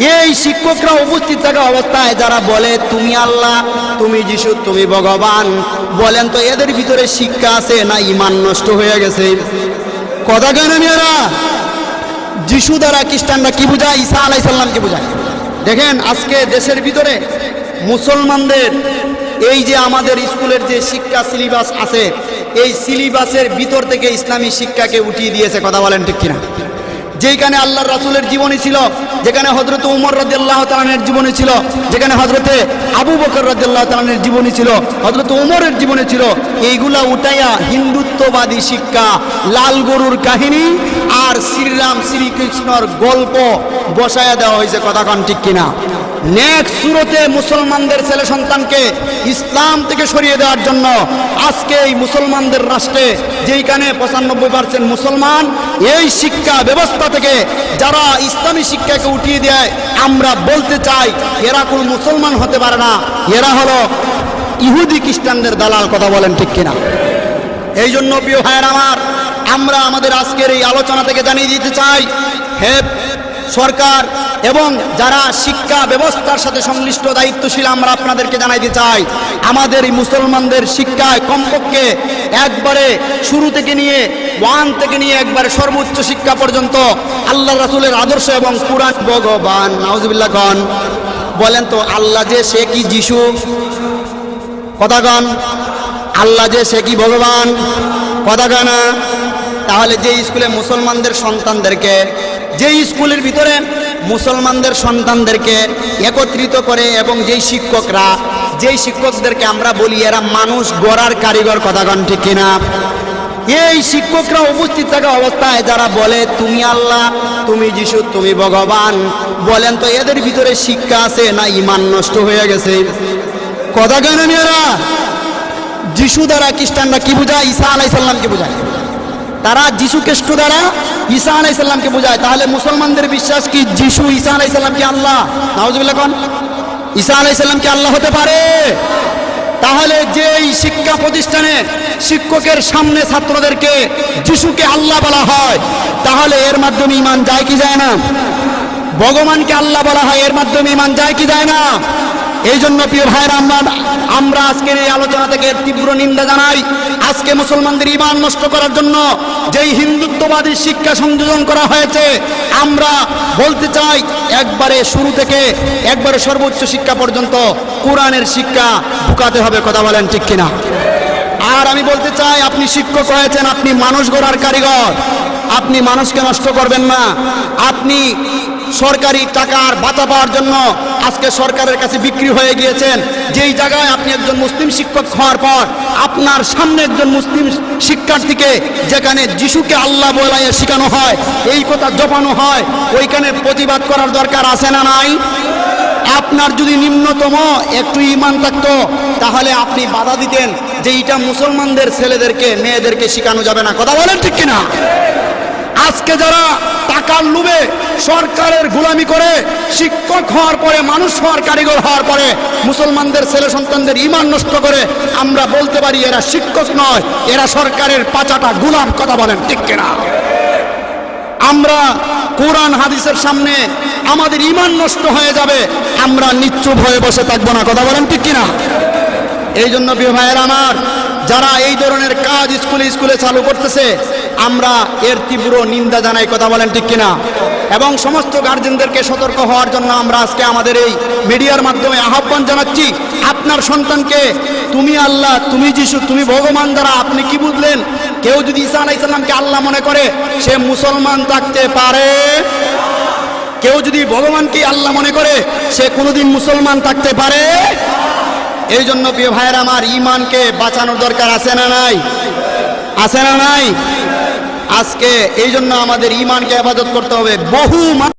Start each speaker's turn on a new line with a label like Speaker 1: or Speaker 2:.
Speaker 1: এই শিক্ষকরা উপস্থিত থাকা অবস্থায় যারা বলে, তুমি আল্লাহ, তুমি যিশু, তুমি ভগবান। বলেন তো, এদের ভিতরে শিক্ষা আছে না ইমান নষ্ট হয়ে গেছে? কথা কেন মেয়েরা? যিশু দ্বারা খ্রিস্টানরা কি বোঝায়? ঈসা আলাইসাল্লামকে বোঝায়? দেখেন, আজকে দেশের ভিতরে মুসলমানদের এই যে আমাদের স্কুলের যে শিক্ষা সিলেবাস আছে, এই সিলেবাসের ভিতর থেকে ইসলামী শিক্ষাকে উঠিয়ে দিয়েছে, কথা বলেন ঠিক কিনা? যেখানে আল্লাহ রাসুলের জীবনী ছিল যেখানে হজরত উমর রাজ্লাহ তালানের জীবনে ছিল, যেখানে হজরতে আবু বকর রাজ্লাহ তালানের জীবনী ছিল হজরত উমরের জীবনে ছিল, এইগুলা উঠাইয়া হিন্দুত্ববাদী শিক্ষা, লাল গরুর কাহিনী আর শ্রীরাম শ্রীকৃষ্ণর গল্প বসায়া দেওয়া হয়েছে, কথা কন ঠিক কিনা? নেক্সট সুরতে মুসলমানদের ছেলে সন্তানকে ইসলাম থেকে সরিয়ে দেওয়ার জন্য আজকে এই মুসলমানদের রাষ্ট্রে যেইখানে পঁচানব্বই পার্সেন্ট মুসলমান, এই শিক্ষা ব্যবস্থা থেকে যারা ইসলামী শিক্ষাকে উঠিয়ে দেয়, আমরা বলতে চাই, এরা কোনো মুসলমান হতে পারে না, এরা হলো ইহুদি খ্রিস্টানদের দালাল, কথা বলেন ঠিক কিনা। এই জন্য প্রিয় ভাইয়ের আমার, আমরা আমাদের আজকের এই আলোচনা থেকে জানিয়ে দিতে চাই, হে সরকার এবং যারা শিক্ষা ব্যবস্থার সাথে সংশ্লিষ্ট দায়িত্বশীল, আমরা আপনাদেরকে জানাইতে চাই, আমাদের এই মুসলমানদের শিক্ষায় কমপক্ষে একবারে শুরু থেকে নিয়ে, ওয়ান থেকে নিয়ে একবারে সর্বোচ্চ শিক্ষা পর্যন্ত আল্লাহ রাসুলের আদর্শ এবং পুরাণ ভগবান। নাউজবিল্লা খান, বলেন তো, আল্লাহ যে সে কি যিশু? কথা কন, আল্লাহ যে সে কি ভগবান? কথা গানা তাহলে যে স্কুলে মুসলমানদের সন্তানদেরকে যে স্কুলের ভিতরে মুসলমানদের সন্তানদেরকে একত্রিত করে এবং যেই শিক্ষকরা, যেই শিক্ষকদেরকে আমরা বলি, এরা মানুষ গড়ার কারিগর কথাগণ ঠিক কিনা? এই শিক্ষকরা উপস্থিত থাকা অবস্থায় যারা বলে, তুমি আল্লাহ, তুমি যিশু, তুমি ভগবান, বলেন তো এদের ভিতরে শিক্ষা আছে না ইমান নষ্ট হয়ে গেছে? কথা কেন মেয়েরা, যিশু দ্বারা খ্রিস্টানরা কি বোঝায়? ঈসা আলাইসাল্লামকে বোঝায়? তারা যিশু খ্রিস্ট দ্বারা ঈসা আলাইসাল্লামকে বোঝায়। তাহলে মুসলমানদের বিশ্বাস কি যিশু ঈসা আলাইসাল্লামকে আল্লাহ? নাওজুবিল্লাহ কোন? ঈসা আলাইসাল্লামকে আল্লাহ হতে পারে? তাহলে যেই শিক্ষা প্রতিষ্ঠানে শিক্ষকের সামনে ছাত্রদেরকে যিশুকে আল্লাহ বলা হয়, তাহলে এর মাধ্যমে ইমান যায় কি যায় না? ভগবানকে আল্লাহ বলা হয়, এর মাধ্যমে ইমান যায় কি যায় না? এই জন্য প্রিয় ভাইয়েরা, আমরা আমরা আজকের এই আলোচনা থেকে তীব্র নিন্দা জানাই। আজকে মুসলমানদের ইমান নষ্ট করার জন্য যেই হিন্দুত্ববাদী শিক্ষা সংযোজন করা হয়েছে, আমরা বলতে চাই, একবারে শুরু থেকে একবারে সর্বোচ্চ শিক্ষা পর্যন্ত কোরআনের শিক্ষা ঢুকাতে হবে, কথা বলেন ঠিক কিনা? আর আমি বলতে চাই, আপনি শিক্ষক হয়েছেন, আপনি মানুষ গড়ার কারিগর। আপনি মানুষকে নষ্ট করবেন না। আপনি সরকারি টাকার বাতা পাওয়ার জন্য আজকে সরকারের কাছে বিক্রি হয়ে গিয়েছেন। যেই জায়গায় আপনি একজন মুসলিম শিক্ষক হওয়ার পর, আপনার সামনে একজন মুসলিম শিক্ষার্থীকে যেখানে যিশুকে আল্লাহ বলাইয়ে শেখানো হয়, এই কথা জপানো হয়, ওইখানে প্রতিবাদ করার দরকার আছে না নাই? আপনার যদি নিম্নতম একটু ইমান থাকতো, তাহলে আপনি বাধা দিতেন যে এটা মুসলমানদের ছেলেদেরকে, মেয়েদেরকে শেখানো যাবে না। কথা বলেন ঠিক কিনা? আজকে যারা টাকার লোভে সরকারের গোলামি করে, শিক্ষক হওয়ার পরে, মানুষ হওয়ার কারিগর হওয়ার পরে, মুসলমানদের ছেলে সন্তানদের ইমান নষ্ট করে, আমরা বলতে পারি এরা শিক্ষক নয়, এরা সরকারের পাচাটা গোলাম, কথা বলেন ঠিক কিনা? আমরা কোরআন হাদিসের সামনে আমাদের ইমান নষ্ট হয়ে যাবে, আমরা নিশ্চুপ হয়ে বসে থাকব না, কথা বলেন ঠিক কিনা? এই জন্য ভাইয়ের আমার, যারা এই ধরনের কাজ স্কুলে স্কুলে চালু করতেছে আমরা এর তীব্র নিন্দা জানাই, কথা বলেন ঠিক কিনা? এবং সমস্ত গার্জেনদেরকে সতর্ক হওয়ার জন্য আমরা আজকে আমাদের এই মিডিয়ার মাধ্যমে আহ্বান জানাচ্ছি, আপনার সন্তানকে, তুমি আল্লাহ, তুমি যিশু, তুমি ভগবান দ্বারা আপনি কি বুঝলেন? কেউ যদি ঈসা আলাইসাল্লামকে আল্লাহ মনে করে, সে মুসলমান থাকতে পারে? কেউ যদি ভগবানকে আল্লাহ মনে করে, সে কোনোদিন মুসলমান থাকতে পারে? এই জন্য প্রিয় ভাইয়ের, আমার ইমানকে বাঁচানোর দরকার আছে না নাই? আছে না নাই? আজকে এই জন্য আমাদের ইমানকে হেফাজত করতে হবে। বহু